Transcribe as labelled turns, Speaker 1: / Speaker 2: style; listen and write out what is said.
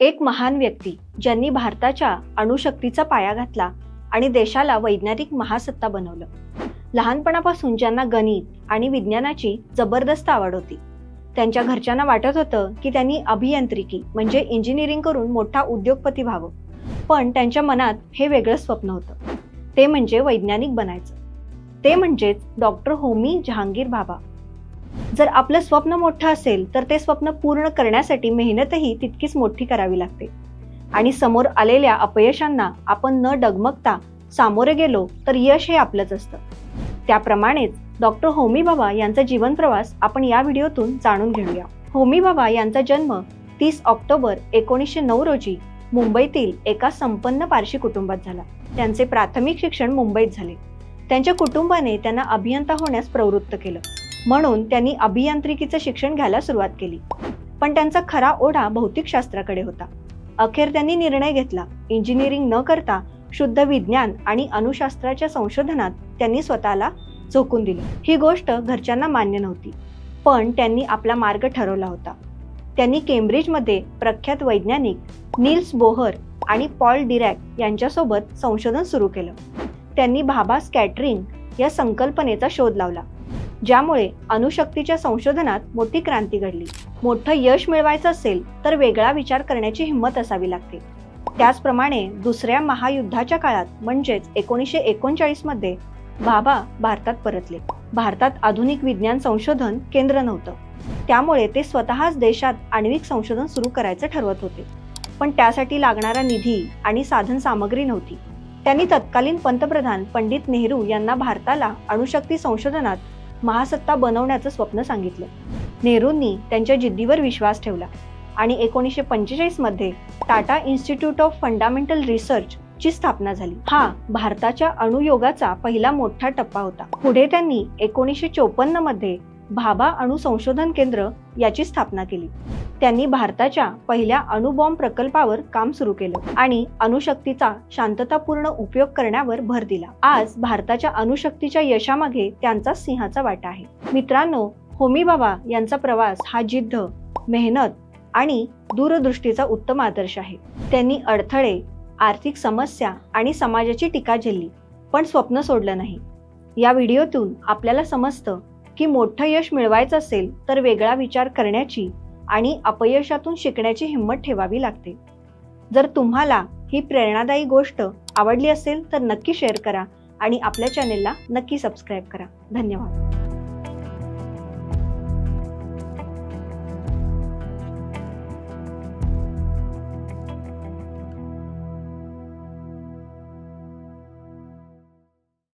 Speaker 1: एक महान व्यक्ती ज्यांनी भारताच्या अणुशक्तीचा पाया घातला आणि देशाला वैज्ञानिक महासत्ता बनवलं. लहानपणापासून ज्यांना गणित आणि विज्ञानाची जबरदस्त आवड होती. त्यांच्या घरच्यांना वाटत होतं की त्यांनी अभियांत्रिकी म्हणजे इंजिनिअरिंग करून मोठा उद्योगपती व्हावं. पण त्यांच्या मनात हे वेगळं स्वप्न होतं. ते म्हणजे वैज्ञानिक बनायचं. ते म्हणजेच डॉक्टर होमी जहांगीर बाबा. जर आपलं स्वप्न मोठं असेल तर ते स्वप्न पूर्ण करण्यासाठी मेहनतही तितकीच मोठी करावी लागते. आणि समोर आलेल्या अपयशांना आपण न डगमगता सामोरे गेलो तर यश हे आपलंच असतं. त्याप्रमाणेच डॉक्टर होमी बाबा यांचा जीवनप्रवास आपण या व्हिडिओतून जाणून घेऊया. होमी बाबा यांचा जन्म तीस ऑक्टोबर एकोणीसशे नऊ रोजी मुंबईतील एका संपन्न पारशी कुटुंबात झाला. त्यांचे प्राथमिक शिक्षण मुंबईत झाले. त्यांच्या कुटुंबाने त्यांना अभियंता होण्यास प्रवृत्त केलं. म्हणून त्यांनी अभियांत्रिकीचं शिक्षण घ्यायला सुरुवात केली. पण त्यांचा खरा ओढा भौतिकशास्त्राकडे होता. अखेर त्यांनी निर्णय घेतला. इंजिनिअरिंग न करता शुद्ध विज्ञान आणि अणुशास्त्राच्या संशोधनात त्यांनी स्वतःला झोकून दिलं. ही गोष्ट घरच्यांना मान्य नव्हती. पण त्यांनी आपला मार्ग ठरवला होता. त्यांनी केम्ब्रिजमध्ये प्रख्यात वैज्ञानिक नील्स बोहर आणि पॉल डिरॅक यांच्यासोबत संशोधन सुरू केलं. त्यांनी भाभा स्कॅटरिंग या संकल्पनेचा शोध लावला. ज्यामुळे अणुशक्तीच्या संशोधनात मोठी क्रांती घडली. मोठं यश मिळवायचं असेल तर वेगळा विचार करण्याची हिंमत असावी लागते. त्याचप्रमाणे दुसऱ्या महायुद्धाच्या काळात म्हणजेच एकोणीसशे एकोणचाळीसमध्ये भाभा भारतात परतले. भारतात आधुनिक विज्ञान संशोधन केंद्र नव्हतं. त्यामुळे ते स्वतःच देशात आण्विक संशोधन सुरू करायचं ठरवत होते. पण त्यासाठी लागणारा निधी आणि साधन सामग्री नव्हती. त्यांनी तत्कालीन पंतप्रधान पंडित नेहरू यांना भारताला अणुशक्ती संशोधनात महासत्ता बनवण्याचं स्वप्न सांगितलं. नेहरूंनी त्यांच्या जिद्दीवर विश्वास ठेवला आणि एकोणीसशे पंचेचाळीसमध्ये Tata institute of fundamental research ची स्थापना झाली. हा भारताच्या अणुयोगाचा पहिला मोठा टप्पा होता. पुढे त्यांनी एकोणीसशे चोपन्नमध्ये भाभा अणु संशोधन केंद्र याची स्थापना केली. त्यांनी भारताच्या पहिल्या अणुबॉम्ब प्रकल्पावर काम सुरू केलं आणि अणुशक्तीचा शांततापूर्ण उपयोग करण्यावर भर दिला. आज भारताच्या अणुशक्तीच्या यशामागे त्यांचा सिंहाचा वाटा आहे. मित्रांनो होमी बाबा यांचा प्रवास हा जिद्द मेहनत आणि दूरदृष्टीचा उत्तम आदर्श आहे. त्यांनी अडथळे आर्थिक समस्या आणि समाजाची टीका झेलली पण स्वप्न सोडलं नाही. या व्हिडिओतून आपल्याला समजतं की मोठं यश मिळवायचं असेल तर वेगळा विचार करण्याची आणि अपयशातून शिकण्याची हिंमत ठेवावी लागते. जर तुम्हाला ही प्रेरणादायी गोष्ट आवडली असेल तर नक्की शेअर करा आणि आपल्या चॅनेलला नक्की सबस्क्राईब करा. धन्यवाद.